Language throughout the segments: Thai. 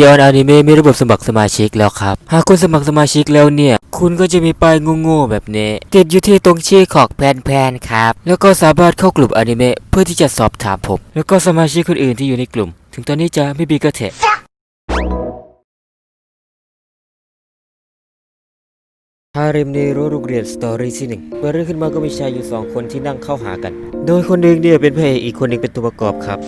เดียวอนิเมะมีระบบสมัครสมาชิกแล้วครับ หากคุณสมัครสมาชิกแล้วเนี่ย คุณก็จะมีป้ายโง่ๆแบบนี้ ติดอยู่ที่ตรงชื่อของแพนๆครับ แล้วก็สามารถเข้ากลุ่มอนิเมะเพื่อที่จะสอบถามผม แล้วก็สมาชิกคนอื่นที่อยู่ในกลุ่ม ถึงตอนนี้จะไม่มีก็เถอะฮาเร็มในรั้วโรงเรียนสตอรี่ที่หนึ่งเมื่อเรื่องขึ้นมาก็มีชายอยู่สองคนที่นั่งเข้าหากัน โดยคนหนึ่งเนี่ยเป็นพระเอกอีกคนหนึ่งเป็นตัวประกอบครับ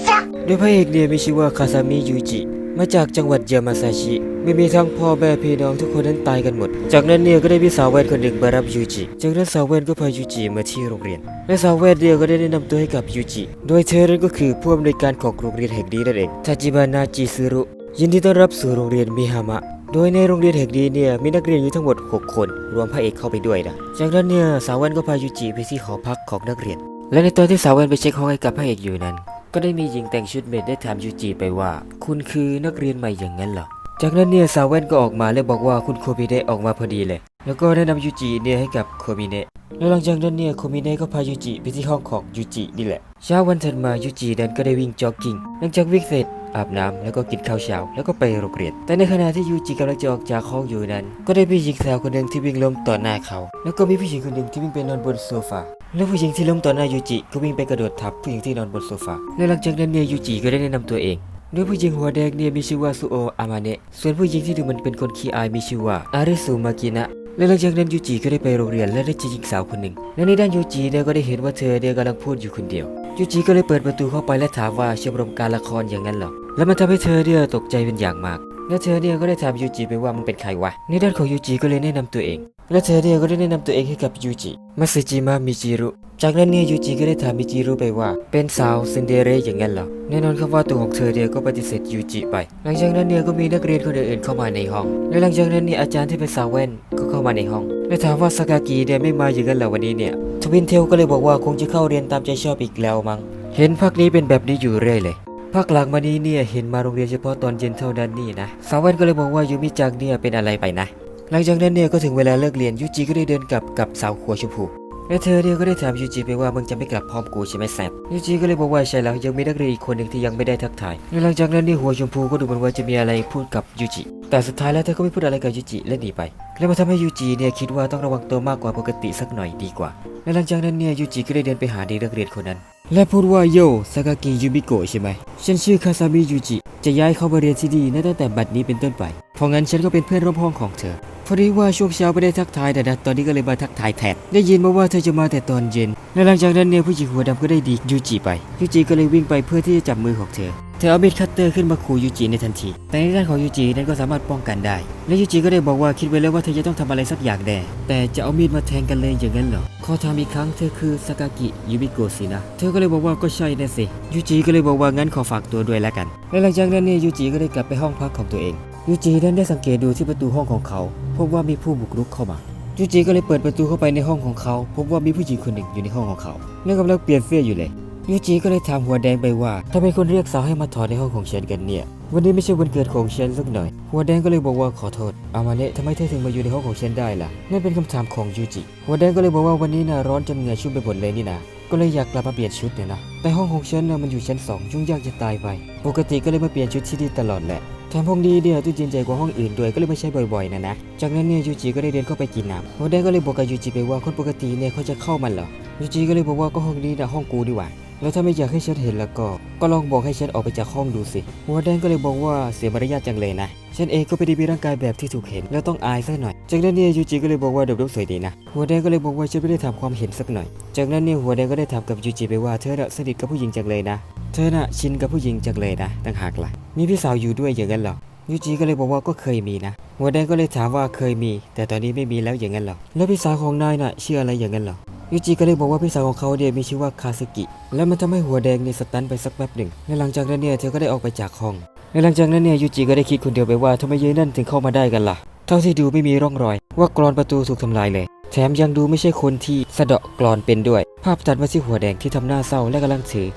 โดยพระเอกเนี่ยมีชื่อว่าคาซามิยูจิ มาจากจังหวัดยามาซาชิ ไม่มีทั้งพ่อแม่พี่น้องทุกคนนั้นตายกันหมด จากนั้นเนี่ยก็ได้มีสาวแวนคนหนึ่งมารับยูจิ จากนั้นสาวแวนก็พายูจิมาที่โรงเรียน และสาวแวนเนี่ยก็ได้แนะนำตัวให้กับยูจิ โดยเธอนั้นก็คือผู้อำนวยการของโรงเรียนแห่งนี้นั่นเอง ทาจิบานาจิซึรุ ยินดีต้อนรับสู่โรงเรียนมิฮามะโดยในโรงเรียนแห่งนี้เนี่ยมีนักเรียนอยู่ทั้งหมด 6 คน รวมพระเอกเข้าไปด้วยนะ จากนั้นเนี่ยสาวแว่นก็พายูจิไปที่หอพักของนักเรียน และในตอนที่สาวแว่นไปเช็คห้องให้กับพระเอกอยู่นั้น ก็ได้มีหญิงแต่งชุดเมดได้ถามยูจิไปว่า คุณคือนักเรียนใหม่อย่างนั้นเหรอ จากนั้นเนี่ยสาวแว่นก็ออกมาและบอกว่าคุณโคบิเนะออกมาพอดีเลย แล้วก็แนะนำยูจิเนี่ยให้กับโคบิเนะแล้วหลังจากนั้นเนี่ยโคบิเนะก็พายูจิไปที่ห้องของยูจินี่แหละ เช้าวันถัดมายูจินั้นก็ได้วิ่งจ็อกกิ้ง หลังจากวิ่งเสร็จ อาบน้ำแล้วก็กินข้าวเช้าแล้วก็ไปโรงเรียน แต่ในขณะที่ยูจิกำลังจะออกจากห้องอยู่นั้น ก็ได้มีหญิงสาวคนหนึ่งที่วิ่งล้มต่อหน้าเขา แล้วก็มีผู้หญิงคนหนึ่งที่วิ่งไปนอนบนโซฟา แล้วผู้หญิงที่ล้มต่อหน้ายูจิก็วิ่งไปกระโดดทับผู้หญิงที่นอนบนโซฟา และหลังจากนั้นเนี่ยยูจิก็ได้แนะนำตัวเองโดยผู้หญิงหัวแดงเนี่ยมีชื่อว่าซูโออามาเนะส่วนผู้หญิงที่ดูเหมันเป็นคนขี้อายมีชื่อว่าอาริสุมากินะและหลังจากนั้นยูจิก็ได้ไปโรงเรียนและได้เจอหญิงสาวคนหนึ่งและในด้านยูจิเนี่ยก็ได้เห็นว่าเธอเนี่ยกำลังพูดอยู่คนเดียว ยูจิก็เลยเปิดประตูเข้าไปและถามว่าชมรมการละครอย่างนั้นเหรอ แล้วมันทำให้เธอเนี่ยตกใจเป็นอย่างมาก และเธอเนี่ยก็ได้ถามยูจิไปว่ามันเป็นใครวะ ในด้านของยูจิก็เลยแนะนำตัวเอง และเธอเนี่ยก็ได้แนะนำตัวเองให้กับยูจิมาซึจิมะมิจิรุ จากนั้นเนี่ยยูจิก็ได้ถามมิจิรุไปว่า เป็นสาวซินเดเรอย่างนั้นเหรอ แน่นอนครับว่าตัวของเธอเนี่ยก็ปฏิเสธยูจิไป หลังจากนั้นเนี่ยก็มีนักเรียนคนอื่นๆเข้ามาในห้อง และหลังจากนั้นเนี่ยอาจารย์ที่เป็นสาวแว่นก็เข้ามาในห้อง และถามว่าสากากิเนี่ยไม่มาอย่างนั้นเหรอวันนี้เนี่ย ทวินเทลก็เลยบอกว่าคงจะเข้าเรียนตามใจชอบอีกแล้วมั้ง เห็นพักนี้เป็นแบบนี้อยู่เรื่อยเลยภาคหลังมานี้เนี่ยเห็นมาโรงเรียนเฉพาะตอนเย็นเท่านั้นนี่นะ สาวแว่นก็เลยบอกว่ายูมิจังเนี่ยเป็นอะไรไปนะ หลังจากนั้นเนี่ยก็ถึงเวลาเลิกเรียนยูจิก็ได้เดินกลับกับสาวหัวชมพูและเธอเนี่ยก็ได้ถามยูจิไปว่ามึงจะไม่กลับพร้อมกูใช่ไหมแซบยูจิก็เลยบอกว่าใช่แล้วยังมีนักเรียนอีกคนหนึ่งที่ยังไม่ได้ทักทายและหลังจากนั้นเนี่ยหัวชมพูก็ดูเหมือนว่าจะมีอะไรพูดกับยูจิแต่สุดท้ายแล้วเธอก็ไม่พูดอะไรกับยูจิและหนีไปและมาทำให้ยูจิเนี่ยคิดว่าต้องระวังตัวมากกว่าปกติสักหน่อยดีกว่าและหลังจากนั้นเนี่ยยูจิก็ได้เดินไปหาเด็กนักเรียนคนนั้น และพูดว่าโยซากากิยูมิโกะใช่ไหมฉันชื่อคาซามิยูจิจะย้ายเข้ามาเรียนที่นี่นัตั้งแต่บัดนี้เป็นต้นไป ราะงั้นฉันก็เป็นเพื่อนร่วมห้องของเธอพอดีว่าช่วงเช้าไม่ได้ทักทายแต่นะตอนนี้ก็เลยมาทักทายแทนได้ยินมาว่าเธอจะมาแต่ตอนเย็นและหลังจากนั้นเนี่ยผู้หญิงหัวดำก็ได้ดียูจิไปยูจิก็เลยวิ่งไปเพื่อที่จะจับมือของเธอเธอเอามีดคัตเตอร์ขึ้นมาขู่ยูจิในทันที แต่ในด้านของยูจินั้นก็สามารถป้องกันได้ และยูจิก็ได้บอกว่าคิดไว้แล้วว่าเธอจะต้องทำอะไรสักอย่างแน่แต่จะเอามีดมาแทงกันเลยอย่างนั้นเหรอขอถามอีกครั้งเธอคือสากากิยูมิโกะสินะ เธอก็เลยบอกว่าก็ใช่น่สิยูจิก็เลยบอกว่างั้นขอฝากตัวด้วยแล้วกันและหลังจากนั้นเนี่ยยูจิก็ได้กลับไปห้องพักของตัวเอง ยูจินั้นได้สังเกตดูที่ประตูห้องของเขา พบว่ามีผู้บุกรุกเข้ามายูจิก็เลยเปิดประตูเข้าไปในห้องของเขา พบว่ามีผู้หญิงคนหนึ่งอยู่ในห้องของเขาและกำลังเปลี่ยนเสื้ออยู่เลยยูจิก็เลยถามหัวแดงไปว่าถ้าเป็นคนเรียกสาวให้มาถอดในห้องของฉันกันเนี่ย วันนี้ไม่ใช่วันเกิดของฉันสักหน่อย หัวแดงก็เลยบอกว่าขอโทษอามาเนะทำไมเธอถึงมาอยู่ในห้องของฉันได้ล่ะนั่นเป็นคำถามของยูจิหัวแดงก็เลยบอกว่าวันนี้น่ะร้อนจนเหงื่อชุ่มไปหมดเลยนี่นะก็เลยอยากกลับมาเปลี่ยนชุดเนี่ยนะแต่ห้องของฉันน่ะมันอยู่ชั้นสองยุ่งยากจะตายไป ปกติก็เลยมาเปลี่ยนชุดที่นี่ตลอดแหละ แถมห้องนี้เดียวตู้เย็นใจกว่าห้องอื่นด้วยก็เลยไม่ใช่บ่อยๆนะนะ จากนั้นเนี่ยยูจิก็ได้เดินเข้าไปกินน้ำโฮเดงก็เลยบอกกับยูจิไปว่าคนปกติเนี่ยเขาจะเข้ามันเหรอยูจิก็เลยบอกว่าก็ห้องนี้นะห้องกูดีกว่า แล้วถ้าไม่อยากให้ฉันเห็นแล้วก็ ก็ลองบอกให้ฉันออกไปจากห้องดูสิ หัวแดงก็เลยบอกว่าเสียมารยาทจังเลยนะ ฉันเองก็ไม่ได้มีร่างกายแบบที่ถูกเห็น แล้วต้องอายสักหน่อย จากนั้นเนี่ยยูจิก็เลยบอกว่าเด็กๆสวยดีนะ หัวแดงก็เลยบอกว่าฉันไม่ได้ถามความเห็นสักหน่อย จากนั้นเนี่ยหัวแดงก็ได้ถามกับยูจิไปว่าเธอน่ะสนิทกับผู้หญิงจังเลยนะ เธอน่ะชินกับผู้หญิงจังเลยนะต่างหากล่ะ มีพี่สาวอยู่ด้วยอย่างนั้นหรอยูจิก็เลยบอกว่าก็เคยมีนะ หัวแดงก็เลยถามว่าเคยมี แต่ตอนนี้ไม่มีแล้วอย่างนั้นหรอแล้วพี่สาวของนายน่ะชื่ออะไรอย่างนั้นหรอ ยูจิก็เลยบอกว่าพี่สาวของเขาเนี่ยมีชื่อว่าคาซึกิ แล้วมันทำให้หัวแดงเนี่ยสตันไปสักแป๊บหนึ่งและหลังจากนั้นเนี่ยเธอก็ได้ออกไปจากห้องและหลังจากนั้นเนี่ยยูจิก็ได้คิดคนเดียวไปว่าทำไมยายนั่นถึงเข้ามาได้กันล่ะ เท่าที่ดูไม่มีร่องรอย ว่ากรอนประตูถูกทำลายเลย แถมยังดูไม่ใช่คนที่สะเดาะกรอนเป็นด้วย ภาพตัดมาที่หัวแดงที่ทำหน้าเศร้าและกำลังถือ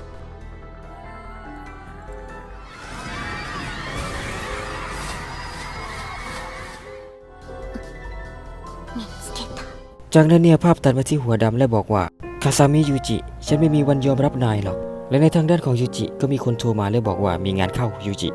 จากนั้นเนี่ยภาพตัดมาที่หัวดำและบอกว่าคาซามิยูจิ ฉันไม่มีวันยอมรับนายหรอก และในทางด้านของยูจิก็มีคนโทรมาและบอกว่ามีงานเข้ายูจิ